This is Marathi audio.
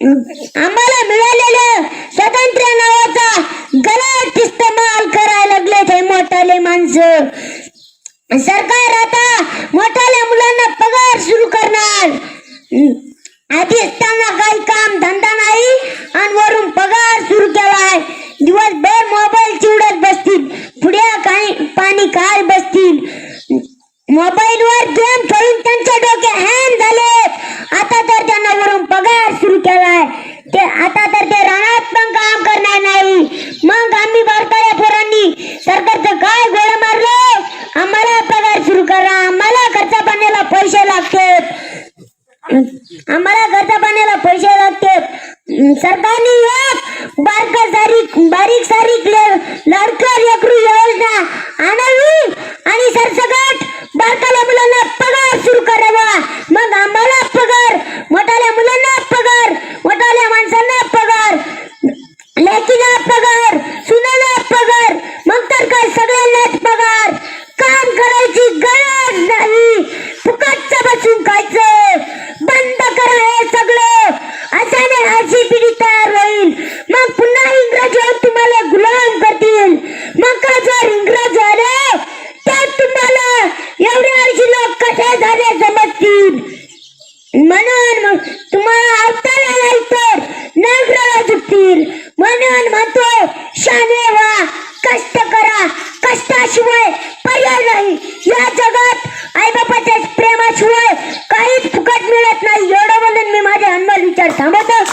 आम्हाला मिळालेल्या स्वातंत्र्य नावाचा गलत इस्तेमाल करायला लागले हे मोठाले माणसं. सरकार आता मोठाल्या मुलांना पगार सुरू करणार. आधीच त्यांना काही काम धंदा नाही आणि वरून पगार सुरू केलाय. दिवसभर मोबाईल चिवडत बसतील. पुढे काही पाणी काय बसतील. मोबाईल गेम खेळून त्यांचे डोके हँग झाले आता तर त्यांना वरून पगार सुरू केलाय ते आता तर ते रानात पण काम करणार नाही. मग आम्ही बारकाया पोरांनी. सरकारचं काय गोळ मारलं? आम्हाला पगार सुरू करा. आम्हाला खर्चा पाण्याला पैसे लागतात आम्हाला खर्चा पाण्याला पैसे लागतात सरकारने एक बारका सारी बारीक सारीक ले- लाडकर लेकरू योजना आणावी आणि सरसकट बारकाल्या मुलांना पगार सुरू करावा मग आम्हाला पगार मोठाल्या मुलांना पगार मोठाल्या माणसांना पगार लेकीला पगार सुनाला पगार मग तर काय सगळ्यांनाच पगार काम करायची गरज नाही फुकटचं बसून खायचं बंद कर हे सगळं. अशाने अशी पिढी तयार होईल. मग पुन्हा इंग्रज तुम्हाला गुलाम करतील. मग का जर इंग्रज आले तर तुम्हाला एवढे अर्शी लोक कसे झाले समजतील म्हणून मग तुम्हाला अवताला नाही तर नगराला झुकतील. म्हणून म्हणतो शाने वा कष्ट करा. कष्टाशिवाय काहीच फुकट मिळत नाही. एवढं म्हणून मी माझे हनुमान विचार थांबवतो.